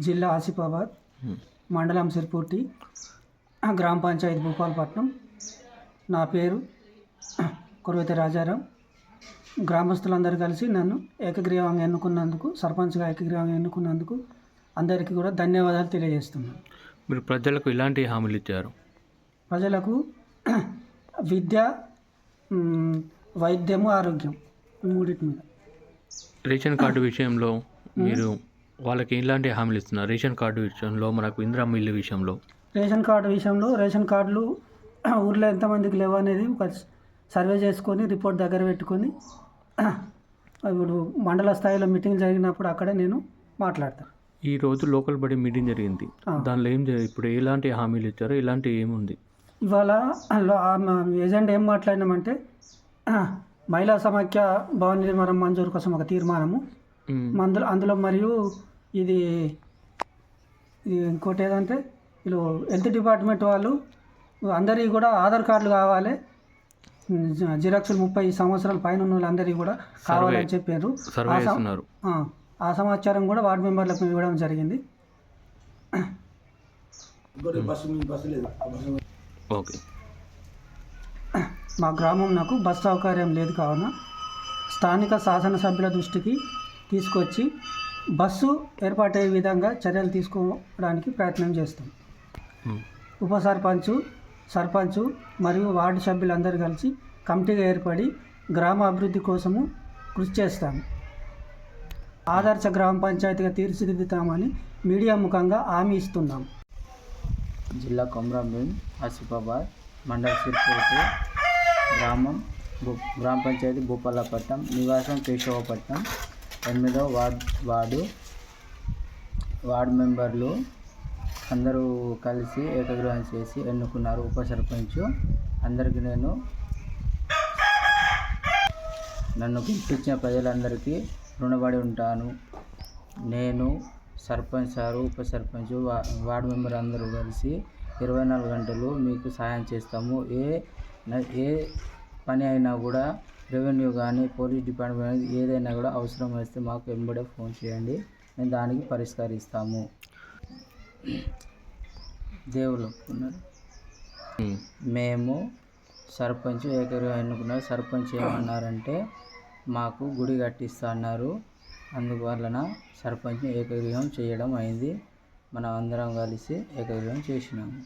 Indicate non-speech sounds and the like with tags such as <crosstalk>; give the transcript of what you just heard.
జిల్లా ఆసిఫాబాద్ మండలం సిర్పూర్తి గ్రామ పంచాయతీ భూపాలపట్నం. నా పేరు కురవతి రాజారాం. గ్రామస్తులందరూ కలిసి నన్ను ఏకగ్రీవంగా ఎన్నుకున్నందుకు సర్పంచ్గా ఏకగ్రీవంగా ఎన్నుకున్నందుకు అందరికీ కూడా ధన్యవాదాలు తెలియజేస్తున్నాను. మీరు ప్రజలకు ఎలాంటి హామీలు ఇచ్చారు? ప్రజలకు విద్య వైద్యము ఆరోగ్యం మూడింటి మీద. రేషన్ కార్డు విషయంలో మీరు వాళ్ళకి ఎలాంటి హామీలు ఇస్తున్నారు? రేషన్ కార్డు విషయంలో మనకు ఇందిరమ్మ ఇల్లు విషయంలో. రేషన్ కార్డు విషయంలో రేషన్ కార్డులు <clears throat> ఊర్లో ఎంతమందికి లేవు అనేది ఒక సర్వే చేసుకొని రిపోర్ట్ దగ్గర పెట్టుకొని <clears throat> ఇప్పుడు మండల స్థాయిలో మీటింగ్ జరిగినప్పుడు అక్కడే నేను మాట్లాడతాను. ఈ రోజు లోకల్ బడి మీటింగ్ జరిగింది. దానిలో ఏం ఇప్పుడు ఎలాంటి హామీలు ఇచ్చారు ఎలాంటి ఏముంది? ఇవాళ ఏజెంట్ ఏం మాట్లాడినామంటే <clears throat> మహిళా సమాఖ్య భవన నిర్మాణం మంజూరు కోసం ఒక తీర్మానము. అందులో అందులో మరియు ఇది ఇంకోటి ఏదంటే వీళ్ళు హెల్త్ డిపార్ట్మెంట్ వాళ్ళు అందరికీ కూడా ఆధార్ కార్డులు కావాలి. జిరాక్సులు ముప్పై సంవత్సరాల పైన ఉన్న వాళ్ళందరికీ కూడా కావాలని చెప్పారు. సర్వే ఆ సం- చేస్తున్నారు. ఆ, ఆ సమాచారం కూడా వార్డు మెంబర్లకు ఇవ్వడం జరిగింది. ఓకే. మా గ్రామం నాకు బస్ సౌకర్యం లేదు కావున స్థానిక శాసనసభ్యుల దృష్టికి తీసుకొచ్చి బస్సు ఏర్పాటయ్యే విధంగా చర్యలు తీసుకోవడానికి ప్రయత్నం చేస్తాం. ఉప సర్పంచు సర్పంచు మరియు వార్డు సభ్యులందరూ కలిసి కమిటీగా ఏర్పడి గ్రామ అభివృద్ధి కోసము కృషి చేస్తాము ఆదర్శ గ్రామ పంచాయతీగా తీర్చిదిద్దుతామని మీడియా ముఖంగా హామీ ఇస్తున్నాం. జిల్లా కొమరంభీం ఆసిఫాబాద్ మండల సిర్పూర్తి గ్రామం గ్రామ పంచాయతీ భూపాలపట్నం నివాసం కేశవపట్నం ఎనిమిదో వార్డ్ వార్డు వార్డు మెంబర్లు అందరూ కలిసి ఏకగ్రహం చేసి ఎన్నుకున్నారు ఉప సర్పంచ్. అందరికీ నేను నన్ను గుర్తించిన ప్రజలందరికీ రుణపడి ఉంటాను. నేను సర్పంచ్ సారు ఉప సర్పంచ్ వా- వార్డు మెంబర్ అందరూ కలిసి ఇరవై నాలుగు గంటలు మీకు సాయం చేస్తాము. ఏ ఏ పని అయినా కూడా రెవెన్యూ కానీ పోలీస్ డిపార్ట్మెంట్ కానీ ఏదైనా కూడా అవసరం వస్తే మాకు వెంబడే ఫోన్ చేయండి. మేము దానికి పరిష్కరిస్తాము. దేవుళ్ళు ఒప్పుకున్నారు మేము సర్పంచ్ ఏకగ్రీవం ఎన్నుకున్నారు. సర్పంచ్ ఏమన్నారంటే మాకు గుడి కట్టిస్తా అన్నారు. అందువలన సర్పంచ్ని ఏకగ్రీవం చేయడం అయింది. మనం అందరం కలిసి ఏకగ్రీవం చేసినాము.